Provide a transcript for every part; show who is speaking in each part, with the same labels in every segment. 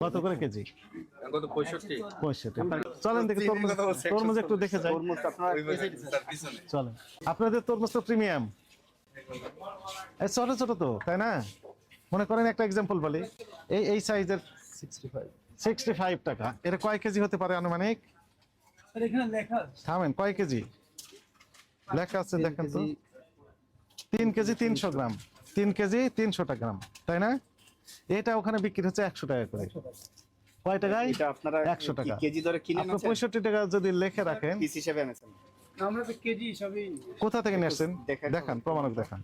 Speaker 1: কত করে কেজি? চলেন দেখি তরমুজ তরমুজ একটু দেখে যাই। চলেন। আপনাদের তরমুজ তো প্রিমিয়াম। ছোট ছোট তো তাই না? মনে করেন একটা এক্সাম্পল বলি। এই এই সাইজের সিক্সটি ফাইভ টাকা। এটা কয় কেজি হতে পারে আনুমানিক? থামেন কয় কেজি? লেখা আছে দেখেন তো। তিন কেজি তিনশো গ্রাম। তিন কেজি তিনশো টাকা গ্রাম তাই না? এটা ওখানে বিক্রি হচ্ছে একশো টাকা করে। কয় টাকায়?
Speaker 2: এটা আপনারা
Speaker 1: একশো টাকা।
Speaker 2: কেজি দরে কিনে
Speaker 1: পঁয়ষট্টি টাকা যদি লেখে রাখেন।
Speaker 2: পিস হিসেবে এনেছেন।
Speaker 3: আমরা তো কেজি হিসাবেই
Speaker 1: কোথা থেকে নিয়ে আসছেন?
Speaker 2: দেখান।
Speaker 1: প্রমাণক দেখান।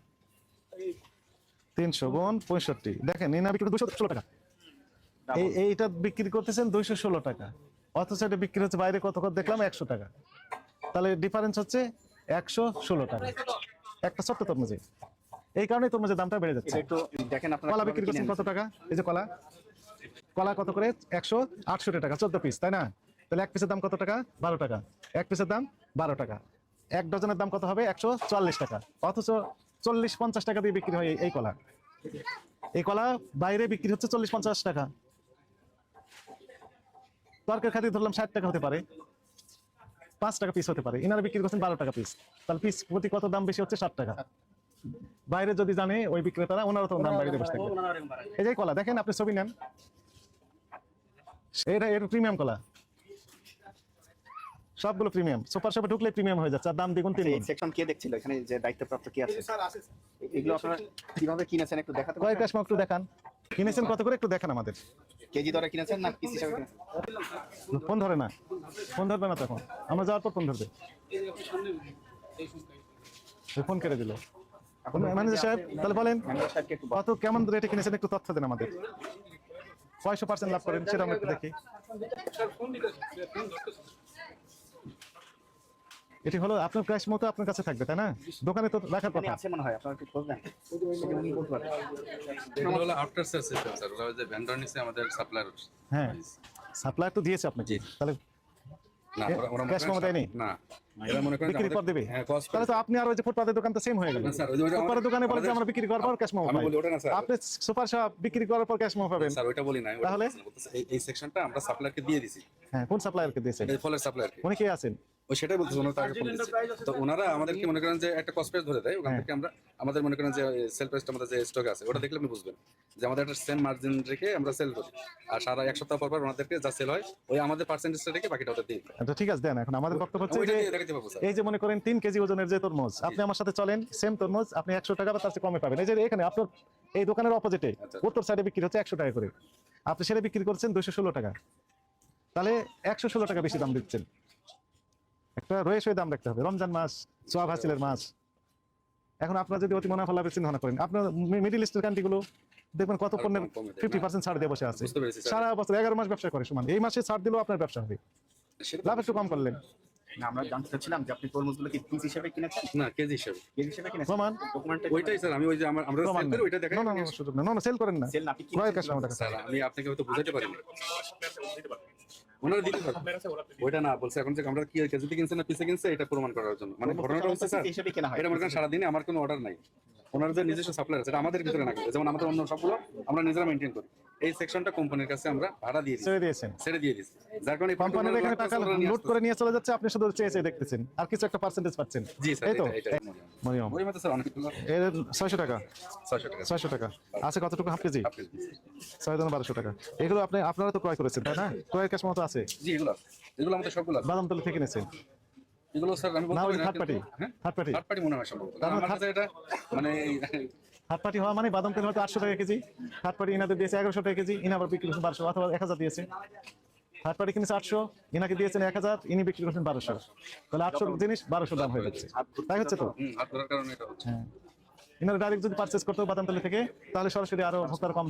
Speaker 1: তিনশো গুণ পঁয়ষট্টি। দেখেন ইনা বিক্রি দুশো ষোলো টাকা। এই এইটা বিক্রি করতেছেন দুইশো ষোলো টাকা। অথচ এটা বিক্রি হচ্ছে বাইরে কত কত দেখলাম একশো টাকা। তাহলে ডিফারেন্স হচ্ছে একশো ষোলো টাকা। একটা ছোট্ট তরমুজে। এই কারণে তরমুজের দামটা বেড়ে যাচ্ছে।
Speaker 2: একটু দেখেন আপনারা
Speaker 1: কলা বিক্রি করছেন কত টাকা? এই যে কলা। কলা কত করে? একশো আটষট্টি টাকা চোদ্দ পিস তাই না? তাহলে এক পিসের দাম কত টাকা? বারো টাকা। এক পিসের দাম বারো টাকা। এক ডজনের দাম কত হবে? একশো চুয়াল্লিশ টাকা। অথচ চল্লিশ পঞ্চাশ টাকা দিয়ে বিক্রি হয় এই- এই কলা। এই কলা বাইরে বিক্রি হচ্ছে চল্লিশ পঞ্চাশ টাকা। তরকারি খাতি ধরলাম ষাট টাকা হতে পারে। পাঁচ টাকা পিস হতে পারে। ইনারা বিক্রি করছেন বারো টাকা পিস তাহলে পিস প্রতি কত দাম বেশি হচ্ছে? ষাট টাকা। বাইরে যদি জানে ওই বিক্রেতারা ওনারা তো দাম বসে থাকবে এই যে কলা দেখেন আপনি ছবি নেন। এটা এটা প্রিমিয়াম কলা। সবগুলো প্রিমিয়াম সুপার শপে ঢুকলে প্রিমিয়াম হয়ে যাচ্ছে আর দাম দ্বিগুণ তিন
Speaker 2: সেকশন কে দেখছিল? এখানে যে দায়িত্বপ্রাপ্ত কি আছে? এগুলো আপনারা কীভাবে কিনেছেন একটু দেখাতে
Speaker 1: কয় কাশমা একটু দেখান। কিনেছেন কত করে একটু দেখান আমাদের।
Speaker 2: কেজি দরে কিনেছেন না পিস হিসেবে কিনেছেন?
Speaker 1: ফোন ধরে না। ফোন ধরবে না তখন। আমরা যাওয়ার পর ফোন ধরবে। ফোন কেটে দিল। ম্যানেজার সাহেব তাহলে বলেন। কত কেমন রেটে কিনেছেন একটু তথ্য দেন আমাদের। কয়শো পার্সেন্ট লাভ করেন সেটা আমরা একটু দেখি। এটি হলো আপনার প্রাইস মতো আপনার কাছে থাকবে তাই না? দোকানে তো রাখার কথা।
Speaker 2: আছে মনে হয় আপনারা উনি বলতে
Speaker 4: এগুলো হলো আফটার সেল সিস্টেম স্যার। ওরা ওই যে ভেন্ডর নিচে আমাদের সাপ্লায়ার
Speaker 1: হ্যাঁ। সাপ্লাই তো দিয়েছে আপনাকে।
Speaker 4: জি।
Speaker 1: তাহলে দেয়নি?
Speaker 4: না। এরা করেন যে
Speaker 1: বিক্রির পর
Speaker 4: আমাদের-
Speaker 1: দেবে।
Speaker 4: হ্যাঁ
Speaker 1: তাহলে তো আপনি আর ওই যে ফুটপাতের দোকান তো সেম হয়ে গেল। ফুটপাতের দোকানে বলে যে আমরা বিক্রি করার পর ক্যাশ। আপনি সুপার শপ বিক্রি করার পর ক্যাশ পাবেন।
Speaker 4: স্যার বলি
Speaker 1: তাহলে?
Speaker 4: এই সেকশনটা আমরা সাপ্লাইকে দিয়ে দিছি।
Speaker 1: হ্যাঁ কোন সাপ্লায়ারকে দিয়েছেন?
Speaker 4: ফলের
Speaker 1: আছেন?
Speaker 4: ওই সেটাই বলতেছে ওনারা তাকে ফোন তো ওনারা আমাদেরকে মনে করেন যে একটা কস্ট প্রাইস ধরে দেয় ওখান
Speaker 1: হ্যাঁ।
Speaker 4: থেকে আমরা আমাদের মনে করেন যে সেল প্রাইসটা আমাদের যে স্টক আছে ওটা দেখলে আপনি বুঝবেন যে আমাদের একটা সেম মার্জিন রেখে আমরা সেল করি। আর সারা এক সপ্তাহ পর পর ওনাদেরকে যা সেল হয় ওই আমাদের পার্সেন্টেজটা রেখে বাকিটা ওদের দিই।
Speaker 1: আচ্ছা ঠিক আছে দেন এখন আমাদের বক্তব্য হচ্ছে যে এই যে মনে করেন তিন কেজি ওজনের যে তরমুজ আপনি আমার সাথে চলেন সেম তরমুজ আপনি একশো টাকা বা তার চেয়ে কমে পাবেন। এই যে এখানে আপনার এই দোকানের অপোজিটে
Speaker 4: আচ্ছা।
Speaker 1: উত্তর সাইডে বিক্রি হচ্ছে একশো টাকা করে। আপনি সেটা বিক্রি করছেন দুশো ষোলো টাকা। তাহলে একশো ষোলো টাকা বেশি দাম দিচ্ছেন। একটা রয়েছে দাম রাখতে হবে। রমজান মাছ সোয়া হাসিলের মাছ এখন আপনার যদি অতি মুনাফা লাভের চিন্তা ভাবনা করেন আপনার মিডিল ইস্টের কান্ট্রিগুলো দেখবেন কত পণ্যের ফিফটি পার্সেন্ট ছাড় দিয়ে বসে আছে। সারা বছর এগারো মাস ব্যবসা করে সমান। এই মাসে ছাড় দিলেও আপনার ব্যবসা হবে। লাভ একটু কম করলেন।
Speaker 2: না আমরা জানতে চাচ্ছিলাম যে আপনি তরমুজগুলো কি পিস হিসেবে কিনেছেন?
Speaker 4: না কেজি হিসেবে।
Speaker 2: কেজি হিসেবে কিনেছেন?
Speaker 1: প্রমাণ?
Speaker 2: ডকুমেন্টে
Speaker 4: ওইটাই স্যার আমি ওই যে আমার আমরা সেল করি ওইটা দেখাই।
Speaker 1: না, না, না, সুযোগ না, না, সেল করেন না।
Speaker 2: সেল না, আপনি কি
Speaker 1: ক্রয়ের কাছে
Speaker 4: স্যার আমি আপনাকে হয়তো বুঝাতে ওনারা দিতে ওইটা না বলছে এখন যে আমরা কি কেজিতে কিনছে না পিসে কিনছে এটা প্রমাণ করার জন্য। মানে ঘটনাটা হচ্ছে স্যার
Speaker 2: কেনা
Speaker 4: এটা মনে করেন সারাদিনে আমার কোনো অর্ডার নাই। ওনার যে নিজস্ব সাপ্লায়ার আছে এটা আমাদের ভিতরে না যেমন আমাদের অন্য সবগুলো আমরা নিজেরা মেনটেন করি। এই সেকশনটা কোম্পানির কাছে আমরা ভাড়া দিয়ে
Speaker 1: ছেড়ে দিয়েছেন।
Speaker 4: ছেড়ে দিয়ে দিচ্ছি। যার কারণে
Speaker 1: কোম্পানির এখানে টাকা লুট করে নিয়ে চলে যাচ্ছে আপনি শুধু চেয়ে চেয়ে দেখতেছেন। আর কিছু একটা পার্সেন্টেজ পাচ্ছেন।
Speaker 4: জি স্যার
Speaker 1: এই তো? মরিয়ম।
Speaker 4: ওই মতো স্যার অনেকগুলো
Speaker 1: এর ছয়শো টাকা।
Speaker 4: ছয়শো টাকা।
Speaker 1: ছয়শো টাকা। আছে কতটুকু? Half KG?
Speaker 4: Half KG.
Speaker 1: ছয় জন বারোশো টাকা। এগুলো আপনি আপনারা তো ক্রয় করেছেন তাই না? ক্রয়ের ক্যাশ মতো আছে।
Speaker 4: জি এগুলো। এগুলো আমাদের সবগুলো আছে।
Speaker 1: বাদামতলি থেকে নিয়েছেন
Speaker 4: এগুলো স্যার আমি বলতে পারি না? কিন্তু- হ্যাঁ? থার্ড পার্টি মনে হয় সম্ভবত।
Speaker 1: মানে
Speaker 4: আমার কাছে এটা মানে
Speaker 1: হওয়া মানে বাদাম তেল হয়তো আটশো টাকা কেজি ইনাদের দিয়েছে এগারোশো টাকা কেজি ইনা আবার বিক্রি করছেন বারোশো অথবা এক হাজার দিয়েছে। পাটি কিনেছে আটশো ইনাকে দিয়েছেন এক হাজার ইনি বিক্রি করছেন বারোশো। তাহলে আটশো জিনিস বারোশো দাম হয়ে যাচ্ছে। তাই হচ্ছে তো?
Speaker 4: হুম হাত ধরার কারণে এটা হচ্ছে।
Speaker 1: হ্যাঁ। ইনারা ডাইরেক্ট যদি পারচেস করতো বাদাম তেল থেকে তাহলে সরাসরি আরও ভোক্তার কম